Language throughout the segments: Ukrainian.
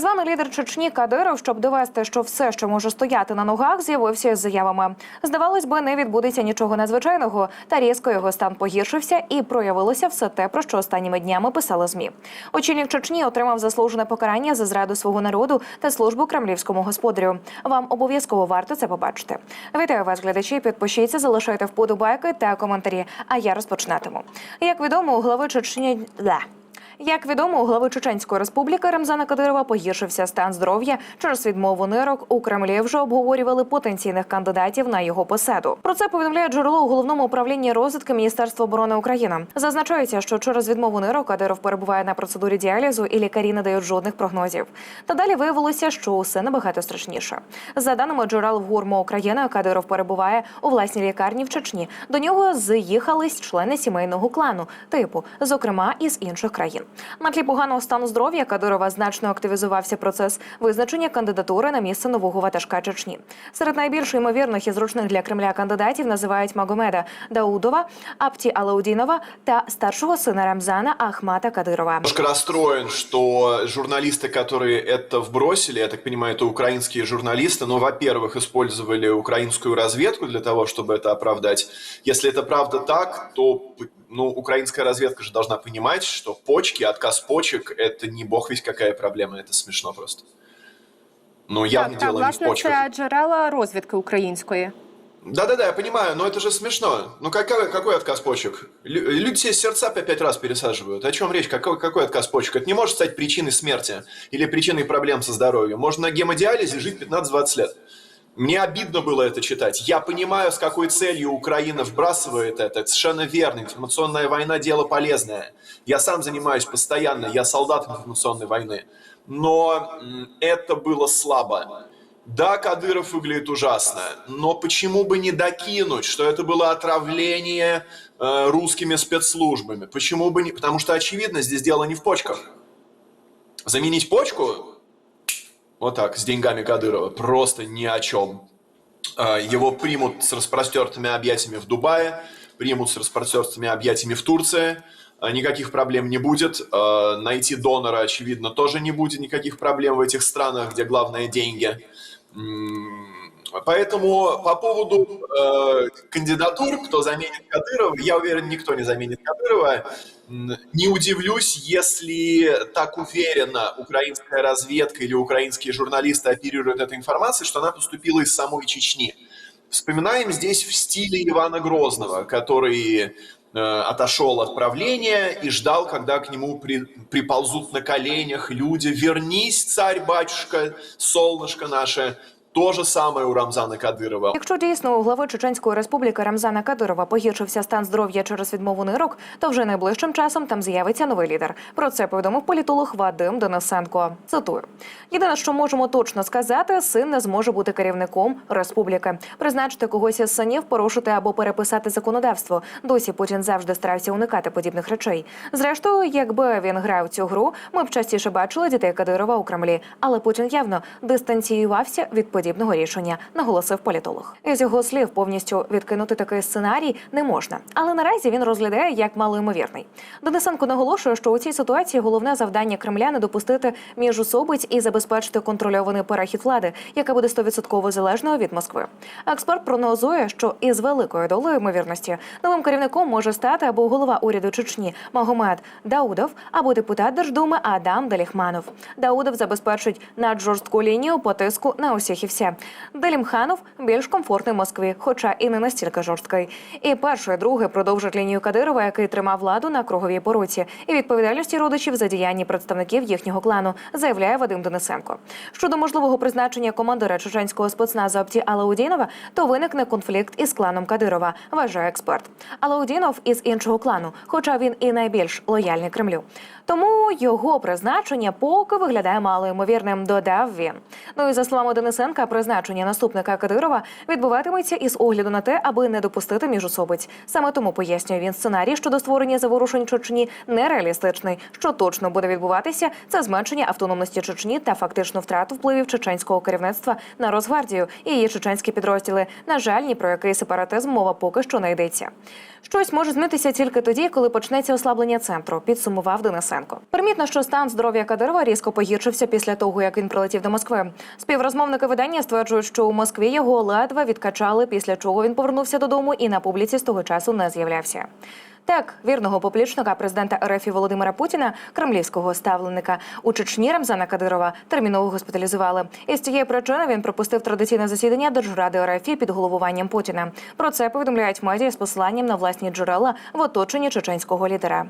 Званий лідер Чечні Кадиров, щоб довести, що все, що може стояти на ногах, з'явився із заявами. Здавалось би, не відбудеться нічого надзвичайного, та різко його стан погіршився і проявилося все те, про що останніми днями писали змі. Очільник Чечні отримав заслужене покарання за зраду свого народу та службу кремлівському господарю. Вам обов'язково варто це побачити. Вітаю вас, глядачі. Підпишіться, залишайте вподобайки та коментарі. А я розпочинатиму. Як відомо, у глави Чечні. Як відомо, у глави Чеченської республіки Рамзана Кадирова погіршився стан здоров'я через відмову нирок. У Кремлі вже обговорювали потенційних кандидатів на його посаду. Про це повідомляє джерело у головному управлінні розвідки Міністерства оборони України. Зазначається, що через відмову нирок Кадиров перебуває на процедурі діалізу, і лікарі не дають жодних прогнозів. Та далі виявилося, що усе набагато страшніше. За даними джерел в ГУРМО України, Кадиров перебуває у власній лікарні в Чечні. До нього з'їхались члени сімейного клану, типу, зокрема із інших країн. На тлі поганого стану здоров'я Кадирова значно активізувався процес визначення кандидатури на місце нового ватажка Чечні. Серед найбільш ймовірних і зручних для Кремля кандидатів називають Магомеда Даудова, Апті Алаудінова та старшого сина Рамзана Ахмата Кадирова. Немножко расстроен, что журналисты, которые это вбросили, я так понимаю, это украинские журналисты, но, во-первых, использовали украинскую разведку для того, чтобы это оправдать. Если это правда так, то ну, украинская разведка же должна понимать, что почки, отказ почек – это не бог весь какая проблема, это смешно просто. Но явно так, так, дело не в власне, почках. це джерела розвідки української. Да-да-да, я понимаю, но это же смешно. Ну какой, какой отказ почек? Лю- Люди себе сердца по пять раз пересаживают. О чем речь? Какой, какой отказ почек? Это не может стать причиной смерти или причиной проблем со здоровьем. Можно на гемодиализе жить 15-20 лет. Мне обидно было это читать. Я понимаю, с какой целью Украина вбрасывает это. Это совершенно верно. Информационная война – дело полезное. Я сам занимаюсь постоянно, я солдат информационной войны. Но это было слабо. Да, Кадыров выглядит ужасно, но почему бы не докинуть, что это было отравление э, русскими спецслужбами? Почему бы не... Потому что, очевидно, здесь дело не в почках. Заменить почку вот так, с деньгами Кадырова, просто ни о чем. Э, Его примут с распростертыми объятиями в Дубае, примут с распростертыми объятиями в Турции. Э, Никаких проблем не будет. Э, Найти донора, очевидно, тоже не будет никаких проблем в этих странах, где главное деньги. Поэтому по поводу э, кандидатур, кто заменит Кадырова, я уверен, никто не заменит Кадырова. Не удивлюсь, если так уверенно украинская разведка или украинские журналисты оперируют этой информацией, что она поступила из самой Чечни. Вспоминаем здесь в стиле Ивана Грозного, который э, отошел от правления и ждал, когда к нему при- приползут на коленях люди. Вернись, царь-батюшка, солнышко наше. То же самое у Рамзана Кадырова. Якщо дійсно у глави Чеченської республіки Рамзана Кадирова погіршився стан здоров'я через відмову нирок, то вже найближчим часом там з'явиться новий лідер. Про це повідомив політолог Вадим Денисенко. Цитую: єдине, що можемо точно сказати, син не зможе бути керівником республіки. Призначити когось із синів, порушити або переписати законодавство. Досі Путін завжди старався уникати подібних речей. Зрештою, якби він грав цю гру, ми б частіше бачили дітей Кадирова у Кремлі. Але Путін явно дистанціювався від подібного рішення, наголосив політолог. Із його слів повністю відкинути такий сценарій не можна, але наразі він розглядає як малоймовірний. Денисенко наголошує, що у цій ситуації головне завдання Кремля не допустити міжусобиць і забезпечити контрольований перехід влади, яка буде 100% залежною від Москви. Експерт прогнозує, що із великою долею ймовірності новим керівником може стати або голова уряду Чечні Магомед Даудов, або депутат Держдуми Адам Деліхманов. Даудов забезпечить наджорстку лінію по тиску на усіх і. Делімханов більш комфортний Москві, хоча і не настільки жорсткий. І перший, і другий продовжать лінію Кадирова, який тримав владу на круговій поруці, і відповідальності родичів за діяння представників їхнього клану, заявляє Вадим Денисенко. Щодо можливого призначення командира чеченського спецназу Апті Алаудінова, то виникне конфлікт із кланом Кадирова, вважає експерт. Алаудінов із іншого клану, хоча він і найбільш лояльний Кремлю. Тому його призначення поки виглядає малоймовірним, додав він. Ну і за словами Денисенка, оцінка призначення наступника Кадирова відбуватиметься із огляду на те, аби не допустити міжособиць. Саме тому пояснює він сценарій щодо створення заворушень Чечні нереалістичний. Що точно буде відбуватися, це зменшення автономності Чечні та фактичну втрату впливів чеченського керівництва на Росгвардію і її чеченські підрозділи. На жаль, ні про який сепаратизм мова поки що не йдеться. Щось може змінитися тільки тоді, коли почнеться ослаблення центру. Підсумував Денисенко. Примітно, що стан здоров'я Кадирова різко погіршився після того, як він прилетів до Москви. Співрозмовники видання стверджують, що у Москві його ледве відкачали, після чого він повернувся додому і на публіці з того часу не з'являвся. Так, вірного поплічника президента РФ Володимира Путіна, кремлівського ставленика у Чечні Рамзана Кадирова терміново госпіталізували. І з цієї причини він пропустив традиційне засідання Держради РФ під головуванням Путіна. Про це повідомляють медіа з посиланням на власні джерела в оточенні чеченського лідера.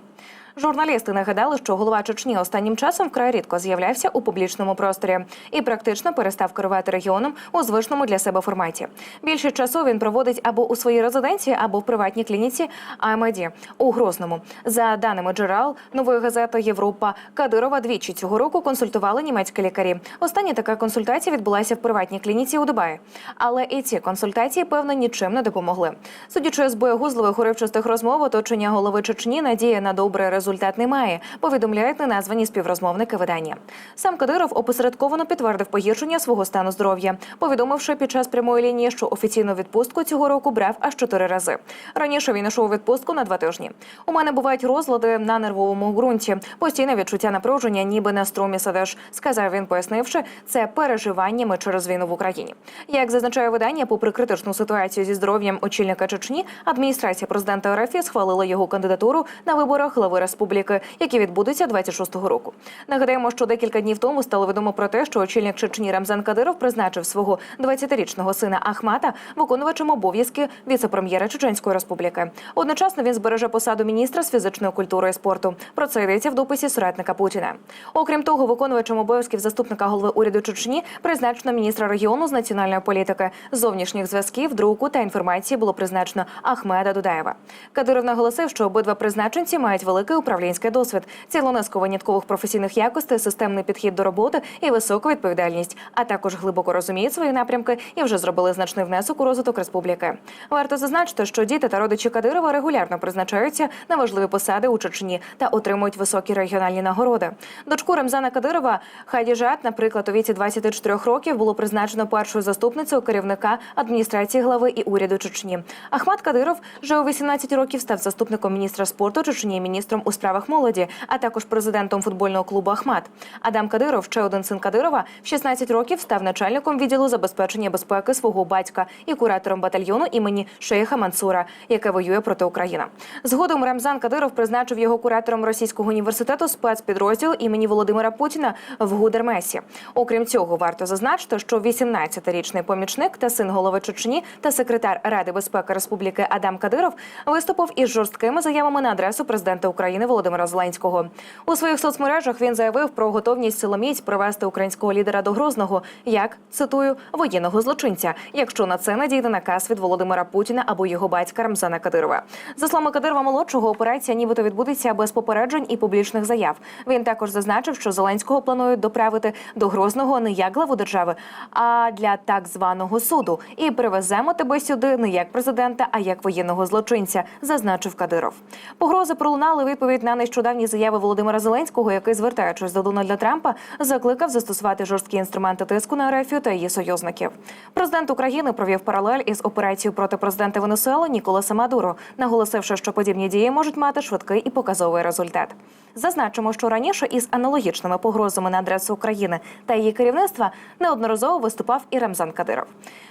Журналісти нагадали, що голова Чечні останнім часом вкрай рідко з'являвся у публічному просторі і практично перестав керувати регіоном у звичному для себе форматі. Більше часу він проводить або у своїй резиденції, або в приватній клініці АМД у Грозному. За даними джерел нової газети Європа, Кадирова двічі цього року консультували німецькі лікарі. Остання така консультація відбулася в приватній клініці у Дубаї. Але і ці консультації певно нічим не допомогли. Судячи з боєгузливих уривчастих розмов, оточення голови Чечні надія на добрий результат немає. Повідомляють неназвані співрозмовники видання. Сам Кадиров опосередковано підтвердив погіршення свого стану здоров'я, повідомивши під час прямої лінії, що офіційну відпустку цього року брав аж чотири рази. Раніше він йшов відпустку на два тижні. У мене бувають розлади на нервовому ґрунті, постійне відчуття напруження, ніби на струмі сидиш, сказав він, пояснивши це переживаннями через війну в Україні. Як зазначає видання, попри критичну ситуацію зі здоров'ям очільника Чечні, адміністрація президента РФ схвалила його кандидатуру на виборах глави республіки, які відбудуться 26-го року. Нагадаємо, що декілька днів тому стало відомо про те, що очільник Чечні Рамзан Кадиров призначив свого 20-річного сина Ахмата виконувачем обов'язки віце-прем'єра Чеченської республіки. Одночасно він збереже посаду міністра з фізичної культури і спорту. Про це йдеться в дописі соратника Путіна. Окрім того, виконувачем обов'язків заступника голови уряду Чечні призначено міністра регіону з національної політики, зовнішніх зв'язків, друку та інформації було призначено Ахмеда Дудаєва. Кадиров наголосив, що обидва призначенці мають великий управлінський досвід, цілу низку виняткових професійних якостей, системний підхід до роботи і високу відповідальність, а також глибоко розуміють свої напрямки і вже зробили значний внесок у розвиток республіки. Варто зазначити, що діти та родичі Кадирова регулярно призначаються на важливі посади у Чечні та отримують високі регіональні нагороди. Дочку Рамзана Кадирова Хадіжат, наприклад, у віці 24 років було призначено першою заступницею керівника адміністрації глави і уряду Чечні. Ахмат Кадиров вже у 18 років став заступником міністра спорту Чечні, міністром у справах молоді, а також президентом футбольного клубу Ахмат. Адам Кадиров, ще один син Кадирова, в 16 років став начальником відділу забезпечення безпеки свого батька і куратором батальйону імені Шейха Мансура, яке воює проти України. Згодом Рамзан Кадиров призначив його куратором російського університету спецпідрозділу імені Володимира Путіна в Гудермесі. Окрім цього, варто зазначити, що 18-річний помічник та син голови Чечні та секретар Ради безпеки Республіки Адам Кадиров виступив із жорсткими заявами на адресу президента України Володимира Зеленського. У своїх соцмережах він заявив про готовність силоміць привести українського лідера до Грозного як цитую воєнного злочинця, якщо на це надійде наказ від Володимира Путіна або його батька Рамзана Кадирова. За словами Кадирова молодшого, операція нібито відбудеться без попереджень і публічних заяв. Він також зазначив, що Зеленського планують доправити до Грозного не як главу держави, а для так званого суду. І привеземо тебе сюди не як президента, а як воєнного злочинця, зазначив Кадиров. Погрози пролунали у відповідь на нещодавні заяви Володимира Зеленського, який, звертаючись до Дональда Трампа, закликав застосувати жорсткі інструменти тиску на Ерефію та її союзників. Президент України провів паралель із операцією проти президента Венесуели Ніколаса Мадуро, наголосивши, що подібні дії можуть мати швидкий і показовий результат. Зазначимо, що раніше із аналогічними погрозами на адресу України та її керівництва неодноразово виступав і Рамзан Кадиров.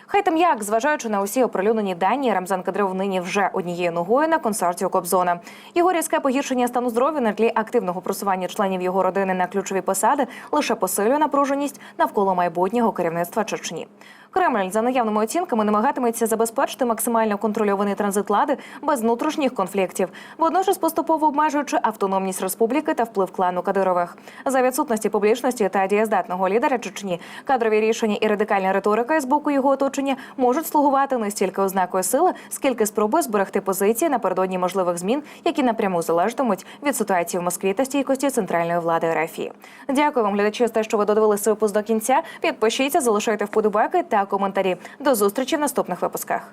Хай там як, зважаючи на усі оприлюднені дані, Рамзан Кадиров нині вже однією ногою на концерті у Кобзона. Його різке погіршення стану здоров'я на тлі активного просування членів його родини на ключові посади лише посилює напруженість навколо майбутнього керівництва Чечні. Кремль за наявними оцінками намагатиметься забезпечити максимально контрольований транзит лади без внутрішніх конфліктів, водночас поступово обмежуючи автономність республіки та вплив клану Кадирових. За відсутності публічності та дієздатного лідера Чечні кадрові рішення і радикальна риторика з боку його оточення можуть слугувати не стільки ознакою сили, скільки спробою зберегти позиції напередодні можливих змін, які напряму залежатимуть від ситуації в Москві та стійкості центральної влади РФ. Дякую вам, глядачі, за те, що ви додивилися випуск до кінця. Підпишіться, залишайте вподобайки та коментарі. До зустрічі в наступних випусках.